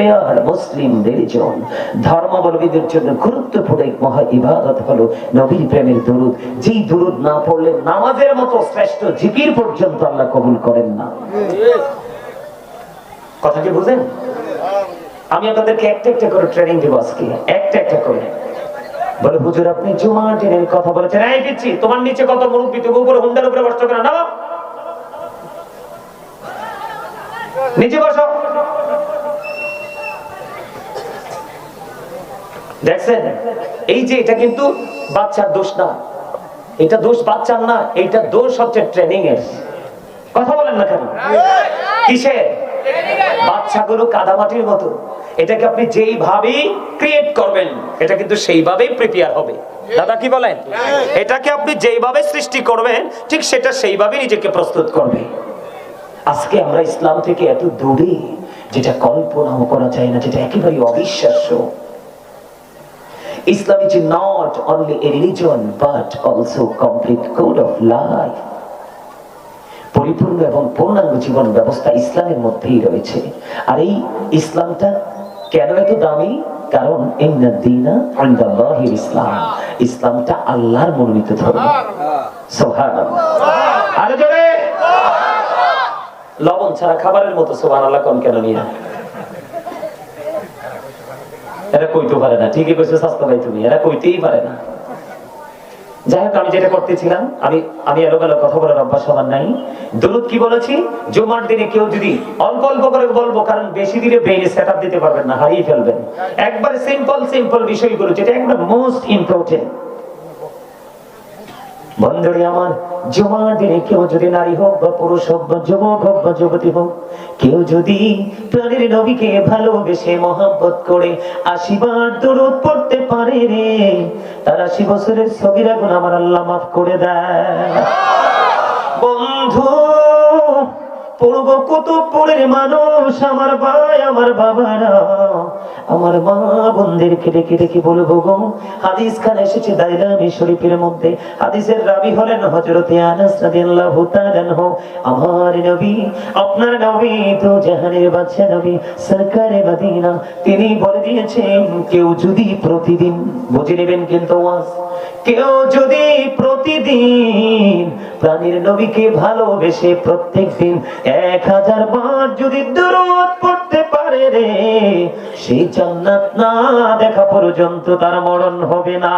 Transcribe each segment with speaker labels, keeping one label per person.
Speaker 1: Prayer মুসলিম religion ধর্মাবলম্বীদের জন্য গুরুত্বপূর্ণ এক মহা ইবাদত হলো নবীর প্রেমের দুরুদ। যেই দুরুদ না পড়লে নামাজের মতো শ্রেষ্ঠ জিকির পর্যন্ত আল্লাহ কবুল করেন না। কথা কি বুঝেন আমি আপনাদেরকে একটা একটা করে ট্রেনিং দেবো আজকে। একটা একটা করে। বলে, হুজুর, আপনি জুমার দিনের কথা বলেছেন। এই দিচ্ছি তোমার নিচে কত মুরব্বী, তুমি উপরে হুন্ডার উপরে কষ্ট করে নামা নিচে বসো। দেখছেন? এই যে এটা কিন্তু বাচ্চার দোষ না। এটা দোষ বাচ্চার না এটা দোষ হচ্ছে ট্রেনিং এর কথা বলেন না কেন? কিসের? বাচ্চাগুলো কাদামাটির মতো। এটাকে আপনি যেইভাবে ক্রিয়েট করবেন, এটা কিন্তু সেইভাবেই প্রিপেয়ার হবে। দাদা, কি বলেন? এটাকে আপনি যেইভাবে সৃষ্টি করবেন, ঠিক সেটা সেইভাবে নিজেকে প্রস্তুত করবে। আজকে আমরা ইসলাম থেকে এত দূরে, যেটা কল্পনাও করা যায় না, যেটা একেবারে অবিশ্বাস্য। Islam is not only a religion, but also complete code of life. পরিপূর্ণ এবং পূর্ণাঙ্গ জীবন ব্যবস্থা ইসলামের মধ্যেই রয়েছে। আর এই ইসলামটা কেন এত দামি? কারণ ইসলাম। ইসলামটা আল্লাহর মনোনীত ধর্ম। আরে লবণ ছাড়া খাবারের মতো সুবহানাল্লাহ কোন কেন নিয়ে এরা কইতে পারে না। ঠিকই কইছো স্বাস্থ্য ভাই তুমি, এরা কইতেই পারে না। যাই হোক, আমি যেটা করতেছিলাম, আমি আমি এলোমেলো কথা বলার অভ্যাস আমার নাই। দরুদ কি বলেছি? জুমার দিনে কেউ যদি অল্প অল্প করে বলব, কারণ বেশি দিনে ব্রেইনে সেট দিতে পারবেন না, হারিয়ে ফেলবেন। একবার সিম্পল সিম্পল বিষয়গুলো, যেটা একবার মোস্ট ইম্পর্টেন্ট বন্ধুরে আমার জুমার দিনে কেউ যদি নারী হোক বা পুরুষ হোক বা যুবক হোক বা যুবতী হোক, কেউ যদি প্রাণের নবীকে ভালোবেসে মহাব্বত করে আশীর্বাদ, দরুদ পড়তে পারে রে, তার আশি বছরের সগিরা গুণ আমার আল্লাহ মাফ করে দেয়। বন্ধু, পূর্ব কুতুবপুরের মানুষ আমার ভাই, আমার বাবারা আমার মা বোনদেরকে ডেকে ডেকে বলব গো, হাদিস খান এসেছে দাইলামি শরীফের মধ্যে। হাদিসের রাবি হলেন হযরতে আনাস রাদিয়াল্লাহু তাআলা আনহু। আমার নবী, আপনার নবী তো জাহানের বাদশা নবী, সরকারে মদিনা। তিনি বলে দিয়েছেন, কেউ যদি প্রতিদিন, বুঝে নেবেন কিন্তু ওয়াজ কেউ যদি প্রতিদিন প্রাণীর নবীকে ভালোবেসে প্রত্যেক দিন এক হাজার বার যদি দূরত পড়তে পারে রে সেই জান্নাত না দেখা পর্যন্ত তার মরণ হবে না।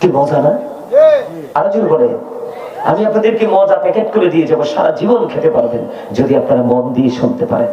Speaker 1: কি মজা না? আরও জোর বলে আমি আপনাদেরকে মজা প্যাকেট করে দিয়ে যাব, সারা জীবন খেতে পারবেন, যদি আপনারা মন দিয়ে শুনতে পারেন।